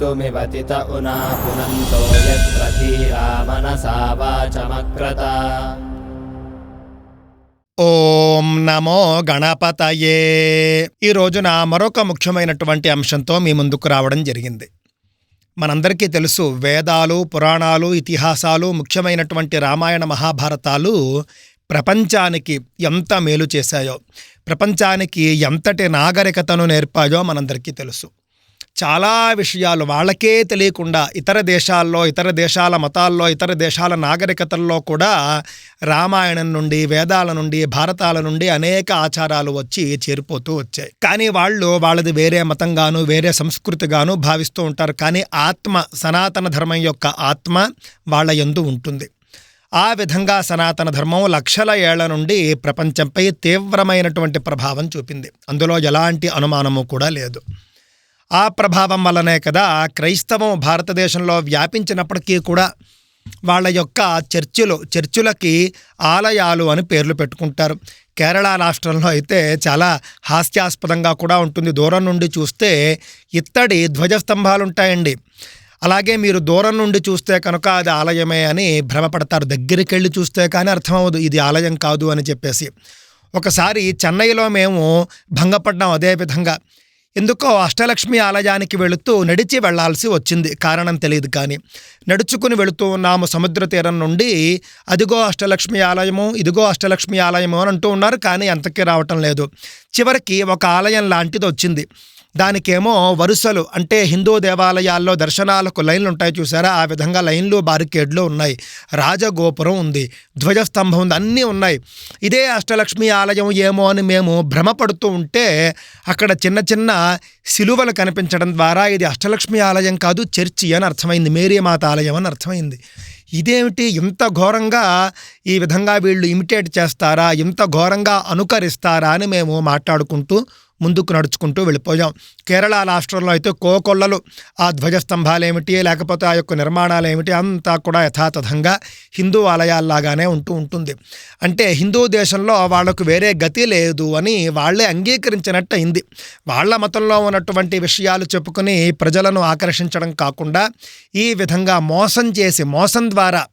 मृत्युमिवतित उना पुनन्तो यत्र धीरा मनसा वाचमक्रत ఓం నమో గణపతయే ఈ రోజున మరొక ముఖ్యమైనటువంటి అంశంతో మీ ముందుకు రావడం జరిగింది మనందరికీ తెలుసు వేదాలు పురాణాలు ఇతిహాసాలు ముఖ్యమైనటువంటి రామాయణ మహాభారతాలు ప్రపంచానికి ఎంత మేలు చేశాయో ప్రపంచానికి ఎంతటి నాగరికతను నేర్పాయో మనందరికీ తెలుసు చాలా విషయాలు వాళ్ళకే తెలియకుండా ఇతర దేశాల్లో ఇతర దేశాల మతాల్లో ఇతర దేశాల నాగరికతల్లో కూడా రామాయణం నుండి వేదాల నుండి భారతాల నుండి అనేక ఆచారాలు వచ్చి చేరిపోతూ వచ్చాయి. కానీ వాళ్ళు వాళ్ళది వేరే మతంగాను వేరే సంస్కృతిగాను భావిస్తూ ఉంటారు. కానీ ఆత్మ సనాతన ధర్మం యొక్క ఆత్మ వాళ్ళ యందు ఉంటుంది. ఆ విధంగా సనాతన ధర్మం లక్షల ఏళ్ళ నుండి ప్రపంచంపై తీవ్రమైనటువంటి ప్రభావం చూపింది. అందులో ఎలాంటి అనుమానము కూడా లేదు. ఆ ప్రభావం వల్లనే కదా క్రైస్తవం భారతదేశంలో వ్యాపించినప్పటికీ కూడా వాళ్ళ యొక్క చర్చిలు చర్చులకి ఆలయాలు అని పేర్లు పెట్టుకుంటారు. కేరళ రాష్ట్రంలో అయితే చాలా హాస్యాస్పదంగా కూడా ఉంటుంది. దూరం నుండి చూస్తే ఇత్తడి ధ్వజస్తంభాలు ఉంటాయండి అలాగే మీరు దూరం నుండి చూస్తే కనుక అది ఆలయమే అని భ్రమపడతారు. దగ్గరికి వెళ్ళి చూస్తే కానీ అర్థమవదు ఇది ఆలయం కాదు అని చెప్పేసి. ఒకసారి చెన్నైలో మేము భంగపడ్డాం అదే విధంగా. ఎందుకో అష్టలక్ష్మి ఆలయానికి వెళుతూ నడిచి వెళ్ళాల్సి వచ్చింది. కారణం తెలియదు కానీ. నడుచుకుని వెళుతూ ఉన్నాము సముద్ర తీరం నుండి. అదిగో అష్టలక్ష్మి ఆలయము ఇదిగో అష్టలక్ష్మి ఆలయము అని అంటూ ఉన్నారు కానీ ఎంతకీ రావటం లేదు. చివరికి ఒక ఆలయం లాంటిది వచ్చింది. దానికేమో వరుసలు అంటే హిందూ దేవాలయాల్లో దర్శనాలకు లైన్లు ఉంటాయి చూసారా? ఆ విధంగా లైన్లు బారికేడ్లు ఉన్నాయి. రాజగోపురం ఉంది ధ్వజస్తంభం ఉంది అన్నీ ఉన్నాయి. ఇదే అష్టలక్ష్మి ఆలయం ఏమో అని మేము భ్రమపడుతూ ఉంటే అక్కడ చిన్న చిన్న సిలువలు కనిపించడం ద్వారా ఇది అష్టలక్ష్మి ఆలయం కాదు చర్చి అని అర్థమైంది మేరీమాత ఆలయం అని అర్థమైంది. ఇదేమిటి? ఇంత ఘోరంగా ఈ విధంగా వీళ్ళు ఇమిటేట్ చేస్తారా? ఇంత ఘోరంగా అనుకరిస్తారా అని మేము మాట్లాడుకుంటూ ముందుకు నడుచుకుంటూ వెళ్ళిపోయాం. కేరళ రాష్ట్రంలో అయితే కోకొల్లలు ఆ ధ్వజస్తంభాలేమిటి లేకపోతే ఆ యొక్క నిర్మాణాలు ఏమిటి అంతా కూడా యథాతథంగా హిందూ ఆలయాల్లాగానే ఉంటూ ఉంటుంది. అంటే హిందూ దేశంలో వాళ్ళకు వేరే గతి లేదు అని వాళ్ళే అంగీకరించినట్టు అయింది వాళ్ళ మతంలో ఉన్నటువంటి విషయాలు చెప్పుకుని ప్రజలను ఆకర్షించడం కాకుండా ఈ విధంగా మోసం చేసి మోసం ద్వారా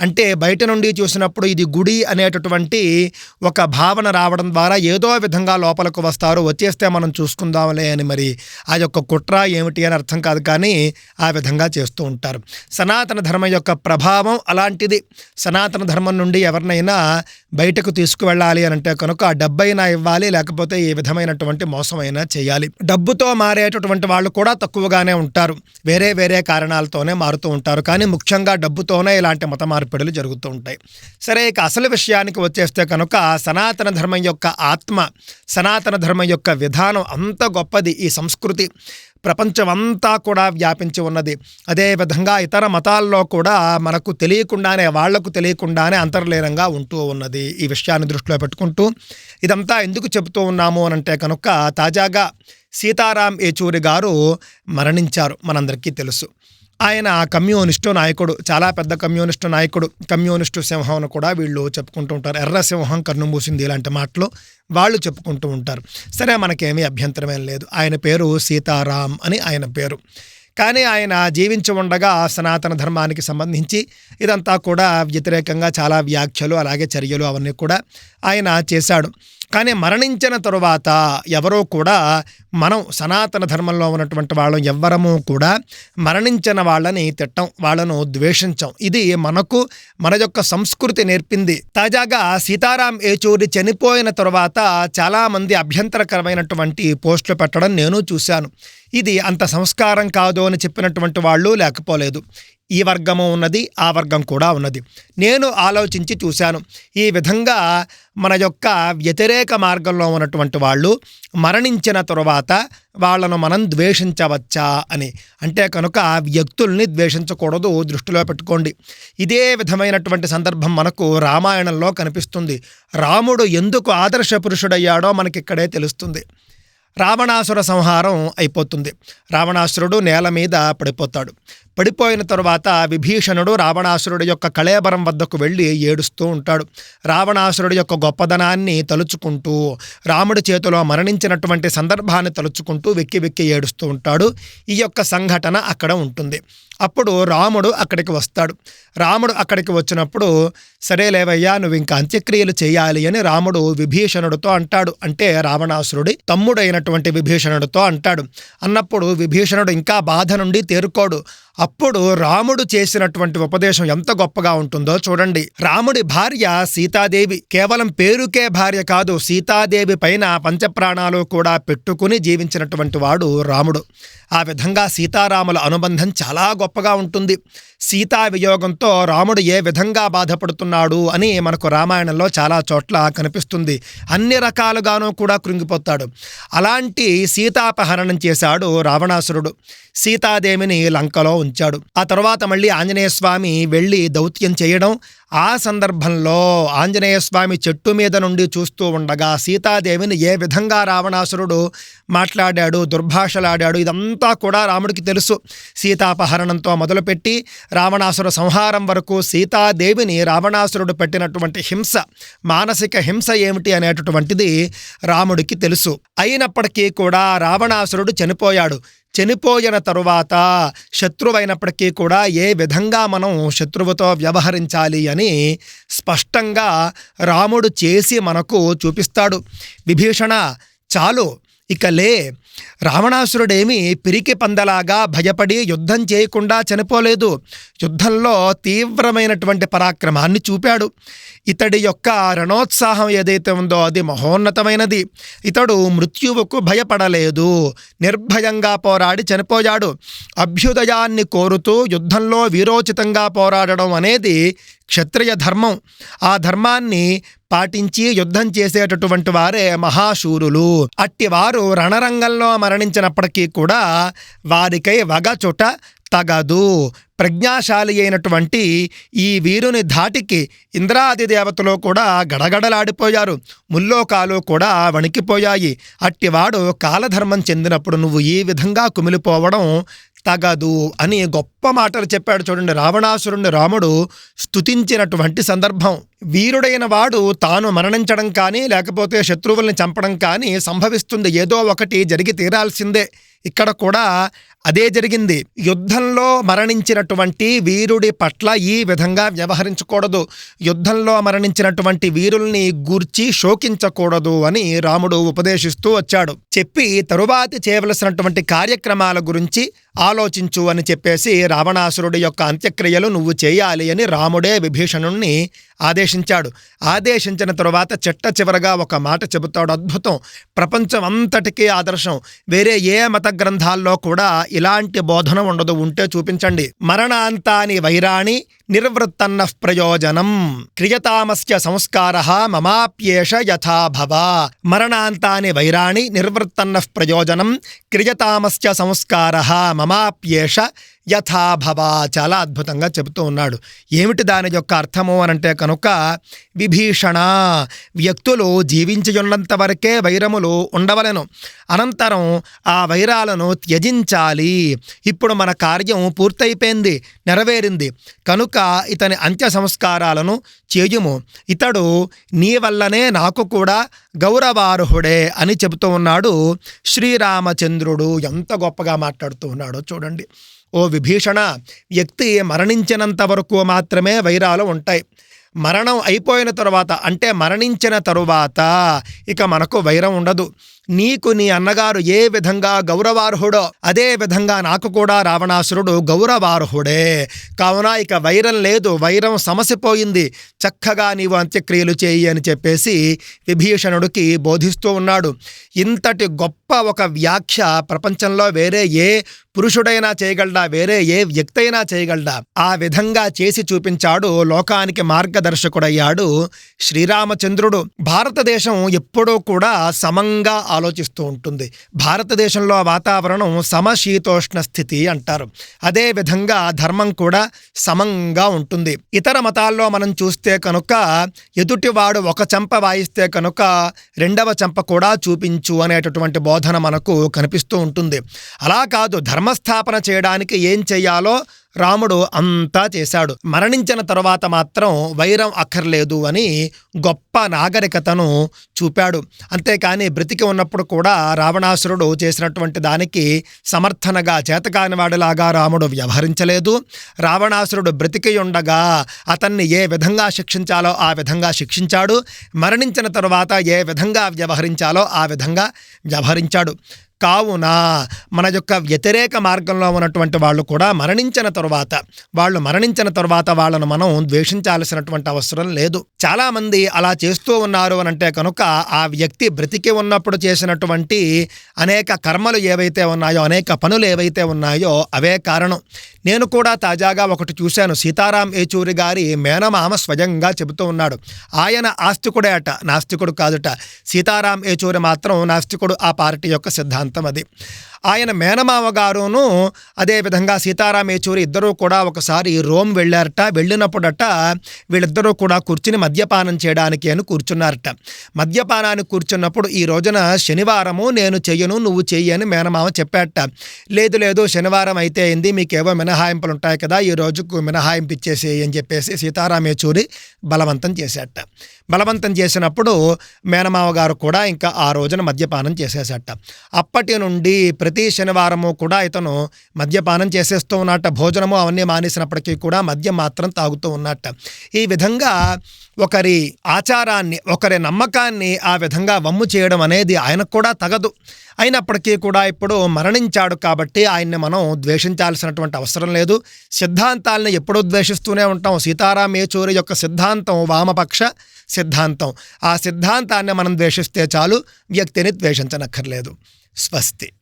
అంటే బయట నుండి చూసినప్పుడు ఇది గుడి అనేటటువంటి ఒక భావన రావడం ద్వారా ఏదో విధంగా లోపలకు వస్తారు వచ్చేస్తే మనం చూసుకుందాంలే అని మరి ఆ యొక్క కుట్ర ఏమిటి అని అర్థం కాదు కానీ ఆ విధంగా చేస్తూ ఉంటారు. సనాతన ధర్మం యొక్క ప్రభావం అలాంటిది. సనాతన ధర్మం నుండి ఎవరినైనా బయటకు తీసుకువెళ్ళాలి అని అంటే కనుక ఆ డబ్బైనా ఇవ్వాలి లేకపోతే ఏ విధమైనటువంటి మోసమైనా చేయాలి. డబ్బుతో మారేటటువంటి వాళ్ళు కూడా తక్కువగానే ఉంటారు. వేరే వేరే కారణాలతోనే మారుతూ ఉంటారు. కానీ ముఖ్యంగా డబ్బుతోనే ఇలాంటి మత మార్పిడులు జరుగుతూ ఉంటాయి. సరే ఇక అసలు విషయానికి వచ్చేస్తే కనుక సనాతన ధర్మం యొక్క ఆత్మ సనాతన ధర్మం యొక్క విధానం అంత గొప్పది ఈ సంస్కృతి. ప్రపంచమంతా కూడా వ్యాపించి ఉన్నది. అదేవిధంగా ఇతర మతాల్లో కూడా మనకు తెలియకుండానే వాళ్ళకు తెలియకుండానే అంతర్లీనంగా ఉంటూ ఉన్నది ఈ విషయాన్ని దృష్టిలో పెట్టుకుంటూ. ఇదంతా ఎందుకు చెబుతూ ఉన్నాము అనంటే కనుక తాజాగా సీతారాం ఏచూరి గారు మరణించారు మనందరికీ తెలుసు. ఆయన కమ్యూనిస్టు నాయకుడు చాలా పెద్ద కమ్యూనిస్టు నాయకుడు కమ్యూనిస్టు సింహం అని కూడా వీళ్ళు చెప్పుకుంటూ ఉంటారు. ఎర్ర సింహం కన్ను మూసింది ఇలాంటి మాటలు వాళ్ళు చెప్పుకుంటూ ఉంటారు. సరే మనకేమీ అభ్యంతరమేం లేదు. ఆయన పేరు సీతారాం అని ఆయన పేరు. కానీ ఆయన జీవించి ఉండగా సనాతన ధర్మానికి సంబంధించి ఇదంతా కూడా వ్యతిరేకంగా చాలా వ్యాఖ్యలు అలాగే చర్యలు అవన్నీ కూడా ఆయన చేశాడు. కానీ మరణించిన తరువాత ఎవరో కూడా మనం సనాతన ధర్మంలో ఉన్నటువంటి వాళ్ళం ఎవ్వరము కూడా మరణించిన వాళ్ళని తిట్టం వాళ్ళను ద్వేషించం. ఇది మనకు మన యొక్క సంస్కృతి నేర్పింది. తాజాగా సీతారాం ఏచూరి చనిపోయిన తరువాత చాలామంది అభ్యంతరకరమైనటువంటి పోస్టులు పెట్టడం నేను చూశాను. ఇది అంత సంస్కారం కాదు అని చెప్పినటువంటి వాళ్ళు లేకపోలేదు. ఈ వర్గము ఉన్నది ఆ వర్గం కూడా ఉన్నది. నేను ఆలోచించి చూశాను. ఈ విధంగా మన యొక్క వ్యతిరేక మార్గంలో ఉన్నటువంటి వాళ్ళు మరణించిన తరువాత వాళ్ళను మనం ద్వేషించవచ్చా అని. అంటే కనుక వ్యక్తుల్ని ద్వేషించకూడదు దృష్టిలో పెట్టుకోండి. ఇదే విధమైనటువంటి సందర్భం మనకు రామాయణంలో కనిపిస్తుంది. రాముడు ఎందుకు ఆదర్శ పురుషుడయ్యాడో మనకి ఇక్కడే తెలుస్తుంది. రావణాసుర సంహారం అయిపోతుంది. రావణాసురుడు నేల మీద పడిపోతాడు. పడిపోయిన తరువాత విభీషణుడు రావణాసురుడి యొక్క కళేబరం వద్దకు వెళ్ళి ఏడుస్తూ ఉంటాడు. రావణాసురుడి యొక్క గొప్పదనాన్ని తలుచుకుంటూ రాముడి చేతిలో మరణించినటువంటి సందర్భాన్ని తలుచుకుంటూ వెక్కి వెక్కి ఏడుస్తూ ఉంటాడు. ఈ యొక్క సంఘటన అక్కడ ఉంటుంది. అప్పుడు రాముడు అక్కడికి వస్తాడు. రాముడు అక్కడికి వచ్చినప్పుడు సరేలేవయ్యా నువ్వు ఇంకా అంత్యక్రియలు చేయాలి అని రాముడు విభీషణుడితో అంటాడు. అంటే రావణాసురుడి తమ్ముడైనటువంటి విభీషణుడితో అంటాడు. అన్నప్పుడు విభీషణుడు ఇంకా బాధ నుండి తేరుకోడు. అప్పుడు రాముడు చేసినటువంటి ఉపదేశం ఎంత గొప్పగా ఉంటుందో చూడండి. రాముడి భార్య సీతాదేవి కేవలం పేరుకే భార్య కాదు సీతాదేవి పైన పంచప్రాణాలు కూడా పెట్టుకుని జీవించినటువంటి వాడు రాముడు. ఆ విధంగా సీతారాముల అనుబంధం చాలా గొప్పగా ఉంటుంది. సీతా వియోగంతో రాముడు ఏ విధంగా బాధపడుతున్నాడు అని మనకు రామాయణంలో చాలా చోట్ల కనిపిస్తుంది. అన్ని రకాలుగానూ కూడా కృంగిపోతాడు. అలాంటి సీతాపహరణం చేశాడు రావణాసురుడు. సీతాదేవిని లంకలో ఉంచాడు. ఆ తర్వాత మళ్ళీ ఆంజనేయ స్వామి వెళ్ళి దౌత్యం చేయడం ఆ సందర్భంలో ఆంజనేయ స్వామి చెట్టు మీద నుండి చూస్తూ ఉండగా సీతాదేవిని ఏ విధంగా రావణాసురుడు మాట్లాడాడు దుర్భాషలాడాడు ఇదంతా కూడా రాముడికి తెలుసు. సీతాపహరణంతో మొదలుపెట్టి రావణాసుర సంహారం వరకు సీతాదేవిని రావణాసురుడు పెట్టినటువంటి హింస మానసిక హింస ఏమిటి అనేటటువంటిది రాముడికి తెలుసు. అయినప్పటికీ కూడా రావణాసురుడు చనిపోయాడు. చనిపోయిన తరువాత శత్రువైనప్పటికీ కూడా ఏ విధంగా మనం శత్రువుతో వ్యవహరించాలి అని అని స్పష్టంగా రాముడు చేసి మనకు చూపిస్తాడు. విభీషణ చాలు ఇక లే. రావణాసురుడేమి పిరికి పందలాగా భయపడి యుద్ధం చేయకుండా చనిపోలేదు. యుద్ధంలో తీవ్రమైనటువంటి పరాక్రమాన్ని చూపాడు. ఇతడి యొక్క రణోత్సాహం ఏదైతే ఉందో అది మహోన్నతమైనది. ఇతడు మృత్యువుకు భయపడలేదు. నిర్భయంగా పోరాడి చనిపోయాడు. అభ్యుదయాన్ని కోరుతూ యుద్ధంలో వీరోచితంగా పోరాడడం అనేది క్షత్రియ ధర్మం. ఆ ధర్మాన్ని పాటించి యుద్ధం చేసేటటువంటి వారే మహాశూరులు. అట్టివారు రణరంగంలో మరణించినప్పటికీ కూడా వారికై వగచుట తగదు. ప్రజ్ఞాశాలి అయినటువంటి ఈ వీరుని ధాటికి ఇంద్రాది దేవతలు కూడా గడగడలాడిపోయారు. ముల్లోకాలు కూడా వణికిపోయాయి. అట్టివాడు కాలధర్మం చెందినప్పుడు నువ్వు ఈ విధంగా కుమిలిపోవడం తగదు అని గొప్ప మాటలు చెప్పాడు చూడండి రావణాసురుణ్ణి రాముడు. స్తుతించినటువంటి సందర్భం. వీరుడైన వాడు తాను మరణించడం కానీ లేకపోతే శత్రువుల్ని చంపడం కానీ సంభవిస్తుంది. ఏదో ఒకటి జరిగి తీరాల్సిందే. ఇక్కడ కూడా అదే జరిగింది. యుద్ధంలో మరణించినటువంటి వీరుడి పట్ల ఈ విధంగా వ్యవహరించకూడదు. యుద్ధంలో మరణించినటువంటి వీరుల్ని గూర్చి శోకించకూడదు అని రాముడు ఉపదేశిస్తూ వచ్చాడు. చెప్పి తరువాతి చేయవలసినటువంటి కార్యక్రమాల గురించి ఆలోచించు అని చెప్పేసి రావణాసురుడి యొక్క అంత్యక్రియలు నువ్వు చేయాలి అని రాముడే విభీషణుణ్ణి ఆదేశించాడు. ఆదేశించిన తరువాత చెట్ట చివరగా ఒక మాట చెబుతాడు అద్భుతం. ప్రపంచం అంతటికీ ఆదర్శం. వేరే ఏ మత గ్రంథాల్లో కూడా ఇలాంటి బోధన ఉండదు. ఉంటే చూపించండి. మరణాంతాని వైరాణి నిర్వృత్తన్న ప్రయోజనం. క్రియతామస్య సంస్కార మమాప్యేష యథాభవ. మరణాంతాని వైరాణి నిర్వృత్తన్న ప్రయోజనం. క్రియతామస్య సంస్కార మమాప్యేష యథాభవ చాలా అద్భుతంగా చెబుతూ ఉన్నాడు. ఏమిటి దాని యొక్క అర్థము అనంటే కనుక విభీషణ వ్యక్తులు జీవించియున్నంత వరకే వైరములు ఉండవలెను. అనంతరం ఆ వైరాలను త్యజించాలి. ఇప్పుడు మన కార్యం పూర్తయిపోయింది నెరవేరింది. కనుక ఇతని అంత్య సంస్కారాలను చేయుము. ఇతడు నీ వల్లనే నాకు కూడా గౌరవార్హుడే అని చెబుతూ ఉన్నాడు. శ్రీరామచంద్రుడు ఎంత గొప్పగా మాట్లాడుతూ ఉన్నాడో చూడండి. ఓ విభీషణ వ్యక్తి మరణించినంత వరకు మాత్రమే వైరాలు ఉంటాయి. మరణం అయిపోయిన తరువాత అంటే మరణించిన తరువాత ఇక మనకు వైరం ఉండదు. నీకు నీ అన్నగారు ఏ విధంగా గౌరవార్హుడో అదే విధంగా నాకు కూడా రావణాసురుడు గౌరవార్హుడే. కావున ఇక వైరం లేదు వైరం సమసిపోయింది. చక్కగా నీవు అంత్యక్రియలు చేయి అని చెప్పేసి విభీషణుడికి బోధిస్తూ ఉన్నాడు. ఇంతటి గొప్ప ఒక వ్యాఖ్య ప్రపంచంలో వేరే ఏ పురుషుడైనా చేయగలడా వేరే ఏ వ్యక్తి అయినా చేయగలడా? ఆ విధంగా చేసి చూపించాడు లోకానికి మార్గదర్శకుడయ్యాడు శ్రీరామచంద్రుడు. భారతదేశం ఎప్పుడూ కూడా సమంగా ఆలోచిస్తూ ఉంటుంది. భారతదేశంలో వాతావరణం సమశీతోష్ణ స్థితి అంటారు. అదే విధంగా ధర్మం కూడా సమంగా ఉంటుంది. ఇతర మతాల్లో మనం చూస్తే కనుక ఎదుటివాడు ఒక చెంప వాయిస్తే కనుక రెండవ చెంప కూడా చూపించు అనేటటువంటి బోధన మనకు కనిపిస్తూ ఉంటుంది. అలా కాదు ధర్మస్థాపన చేయడానికి ఏం చేయాలో రాముడు అంతా చేశాడు. మరణించిన తరువాత మాత్రం వైరం అక్కర్లేదు అని గొప్ప నాగరికతను చూపాడు. అంతేకాని బ్రతికి ఉన్నప్పుడు కూడా రావణాసురుడు చేసినటువంటి దానికి సమర్థనగా చేతకానివాడిలాగా రాముడు వ్యవహరించలేదు. రావణాసురుడు బ్రతికి ఉండగా అతన్ని ఏ విధంగా శిక్షించాలో ఆ విధంగా శిక్షించాడు. మరణించిన తరువాత ఏ విధంగా వ్యవహరించాలో ఆ విధంగా వ్యవహరించాడు. కావున మన యొక్క వ్యతిరేక మార్గంలో ఉన్నటువంటి వాళ్ళు కూడా మరణించిన తరువాత వాళ్ళు మరణించిన తరువాత వాళ్ళను మనం ద్వేషించాల్సినటువంటి అవసరం లేదు. చాలామంది అలా చేస్తూ ఉన్నారు అని అంటే కనుక ఆ వ్యక్తి బ్రతికి ఉన్నప్పుడు చేసినటువంటి అనేక కర్మలు ఏవైతే ఉన్నాయో అనేక పనులు ఏవైతే ఉన్నాయో అవే కారణం. నేను కూడా తాజాగా ఒకటి చూశాను. సీతారాం ఏచూరి గారి మేనమామ స్వయంగా చెబుతూ ఉన్నాడు. ఆయన ఆస్తికుడే అట నాస్తికుడు కాదుట. సీతారాం ఏచూరి మాత్రం నాస్తికుడు ఆ పార్టీ యొక్క సిద్ధాంతం. అది ఆయన మేనమామ గారును అదేవిధంగా సీతారాం యేచూరి ఇద్దరూ కూడా ఒకసారి రోమ్ వెళ్ళారట. వెళ్ళినప్పుడట వీళ్ళిద్దరూ కూడా కూర్చుని మద్యపానం చేయడానికి అని కూర్చున్నారట. మద్యపానానికి కూర్చున్నప్పుడు ఈ రోజున శనివారము నేను చెయ్యను నువ్వు చెయ్యి అని మేనమామ చెప్పాట లేదు లేదు శనివారం అయితే అయింది మీకేవో మినహాయింపులు ఉంటాయి కదా ఈ రోజుకు మినహాయింపు ఇచ్చేసేయి అని చెప్పేసి సీతారాం యేచూరి బలవంతం చేశాట బలవంతం చేసినప్పుడు మేనమావ గారు కూడా ఇంకా ఆ రోజున మద్యపానం చేసేసట అప్పటి నుండి ప్రతి శనివారము కూడా ఇతను మద్యపానం చేసేస్తూ ఉన్నట్ట భోజనము అవన్నీ మానేసినప్పటికీ కూడా మద్యం మాత్రం తాగుతూ ఉన్నట్ట. ఈ విధంగా ఒకరి ఆచారాన్ని ఒకరి నమ్మకాన్ని ఆ విధంగా వమ్ము చేయడం అనేది ఆయనకు కూడా తగదు. అయినప్పటికీ కూడా ఇప్పుడు మరణించాడు కాబట్టి ఆయన్ని మనం ద్వేషించాల్సినటువంటి అవసరం లేదు. సిద్ధాంతాలను ఎప్పుడూ ద్వేషిస్తూనే ఉంటాం. సీతారాం ఏచూరి యొక్క సిద్ధాంతం వామపక్ష సిద్ధాంతం. ఆ సిద్ధాంతాన్ని మనం ద్వేషిస్తే చాలు వ్యక్తిని ద్వేషించనక్కర్లేదు. స్వస్తి.